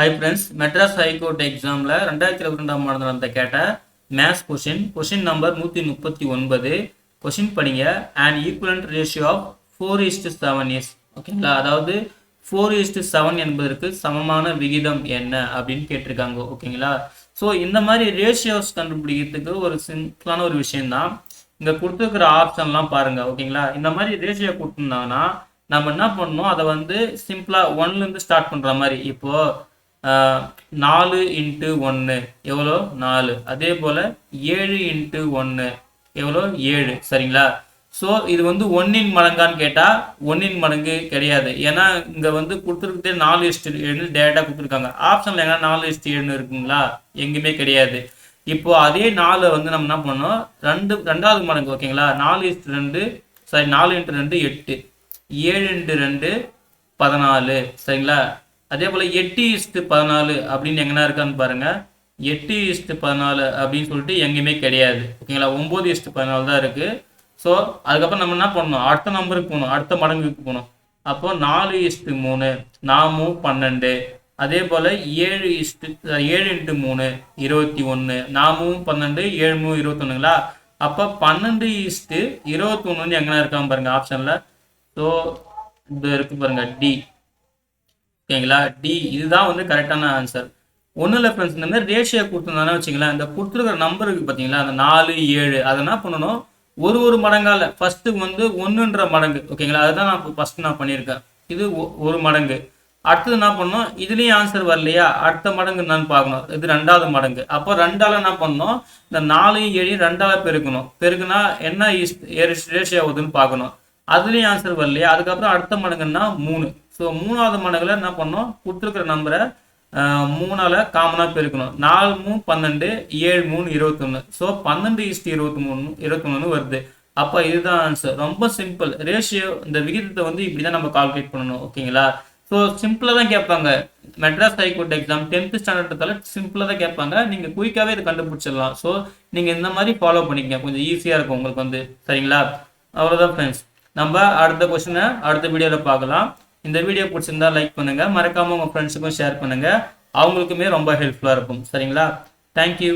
Hi friends Madras high court எக்ஸாமில் ரெண்டாயிரத்தி இருபத்தி ரெண்டாம் ஆண்டு நடந்த கேட்ட மேத்ஸ் கொஷின் கொஷின் நம்பர் நூற்றி முப்பத்தி ஒன்பது. கொஷின் படிங்க. And equivalent ratio of four is to seven is ஓகேங்களா அதாவது ஃபோர் இஸ்டு செவன் என்பதற்கு சமமான விகிதம் என்ன அப்படின்னு கேட்டிருக்காங்க. ஓகேங்களா ஸோ இந்த மாதிரி ரேஷியோஸ் கண்டுபிடிக்கிறதுக்கு ஒரு சிம்பிளான ஒரு விஷயம்தான். இங்கே கொடுத்துருக்குற ஆப்ஷன்லாம் பாருங்கள் ஓகேங்களா இந்த மாதிரி ரேஷியோ கொடுத்துருந்தாங்கன்னா நம்ம என்ன பண்ணணும்? அதை வந்து சிம்பிளாக ஒன்லேருந்து ஸ்டார்ட் பண்ணுற மாதிரி. இப்போது நாலு இன்ட்டு ஒன்று எவ்வளோ? நாலு. அதே போல் ஏழு இன்ட்டு ஒன்று எவ்வளோ? ஏழு. சரிங்களா? ஸோ இது வந்து ஒன்றின் மடங்கான்னு கேட்டால் ஒன்னின் மடங்கு கிடையாது. ஏன்னா இங்கே வந்து கொடுத்துருக்கதே நாலு இஸ்ட் ஏழு டேரெக்டாக கொடுத்துருக்காங்க. ஆப்ஷனில் எங்கன்னா நாலு இஸ்ட் ஏழுன்னு இருக்குங்களா? எங்கேயுமே கிடையாது. இப்போ அதே நாலு வந்து நம்ம என்ன பண்ணோம் ரெண்டு ரெண்டாவது மடங்கு ஓகேங்களா? நாலு இஸ்ட் ரெண்டு சாரி நாலு இன்ட்டு ரெண்டு எட்டு. ஏழு இன்ட்டு ரெண்டு பதினாலு. சரிங்களா? அதே போல் எட்டு இஸ்ட்டு பதினாலு அப்படின்னு எங்கன்னா இருக்கான்னு பாருங்கள் எட்டு இஸ்ட்டு பதினாலு அப்படின்னு சொல்லிட்டு எங்கேயுமே கிடையாது. ஓகேங்களா? ஒம்பது இஸ்ட்டு பதினாலு தான் இருக்குது ஸோ அதுக்கப்புறம் நம்ம என்ன பண்ணணும்? அடுத்த நம்பருக்கு போகணும். அடுத்த மடங்குக்கு போகணும். அப்போ நாலு இஸ்ட்டு மூணு நாமும் பன்னெண்டு. அதே போல் ஏழு இஸ்ட்டு ஏழு இன்ட்டு மூணு இருபத்தி ஒன்று நாமும் பன்னெண்டு ஏழு மூணு இருபத்தொன்னுங்களா? அப்போ பன்னெண்டு இஸ்ட்டு இருபத்தொன்னு எங்கன்னா இருக்கான்னு பாருங்கள் ஆப்ஷனில் ஸோ இது இருக்கு பாருங்கள் டி ஓகேங்களா? டி இதுதான் வந்து கரெக்டான ஆன்சர் ஒன்றும் இல்லை ஃப்ரெண்ட்ஸ் இந்த மாதிரி ரேஷியோ கொடுத்துருந்தானே வச்சுங்களேன் இந்த கொடுத்துருக்கிற நம்பர் பார்த்தீங்களா அந்த நாலு ஏழு அதை என்ன பண்ணணும்? ஒரு ஒரு மடங்கால ஃபஸ்ட்டு வந்து ஒன்றுன்ற மடங்கு ஓகேங்களா? அதுதான் நான் ஃபஸ்ட்டு நான் பண்ணியிருக்கேன். இது ஒ- ஒரு மடங்கு. அடுத்தது என்ன பண்ணணும்? இதுலேயும் ஆன்சர் வரலையா? அடுத்த மடங்கு என்னன்னு பார்க்கணும். இது ரெண்டாவது மடங்கு. அப்போ ரெண்டால என்ன பண்ணணும்? இந்த நாலையும் ஏழையும் ரெண்டால பெருக்கணும். பெருக்குனா என்ன ரேஷியோ ஆகுதுன்னு பார்க்கணும். அதுலேயும் ஆன்சர் வரலையா? அதுக்கப்புறம் அடுத்த மடங்குன்னா மூணு. ஸோ மூணாவது மடங்கில் என்ன பண்ணணும் கொடுத்துருக்குற நம்பரை மூணால காமனாக பெருக்கணும். நாலு மூணு பன்னெண்டு ஏழு மூணு இருபத்தொன்று ஸோ பன்னெண்டு ஈஸ்டி இருபத்தி மூணு இருபத்தொன்னு வருது. அப்போ இதுதான் ஆன்சர் ரொம்ப சிம்பிள் ரேஷியோ இந்த விகிதத்தை வந்து இப்படி தான் நம்ம கால்குலேட் பண்ணணும். ஓகேங்களா ஸோ சிம்பிளாக தான் கேட்பாங்க. மெட்ராஸ் ஹைகோர்ட் எக்ஸாம் டென்த்து ஸ்டாண்டர்ட்ல சிம்பிளாக தான் கேட்பாங்க. நீங்கள் குயிக்காகவே இதை கண்டுபிடிச்சிடலாம். ஸோ நீங்கள் இந்த மாதிரி ஃபாலோ பண்ணிக்கங்க. கொஞ்சம் ஈஸியாக இருக்கும் உங்களுக்கு வந்து. சரிங்களா? அவ்வளோதான் ஃப்ரெண்ட்ஸ் நம்ம அடுத்த கொஸ்டினை அடுத்த வீடியோவில் பார்க்கலாம். இந்த வீடியோ பிடிச்சிருந்தா லைக் பண்ணுங்கள் மறக்காமல் உங்கள் ஃப்ரெண்ட்ஸுக்கும் ஷேர் பண்ணுங்க. அவங்களுக்குமே ரொம்ப ஹெல்ப்ஃபுல்லாக இருக்கும். சரிங்களா? தேங்க்யூ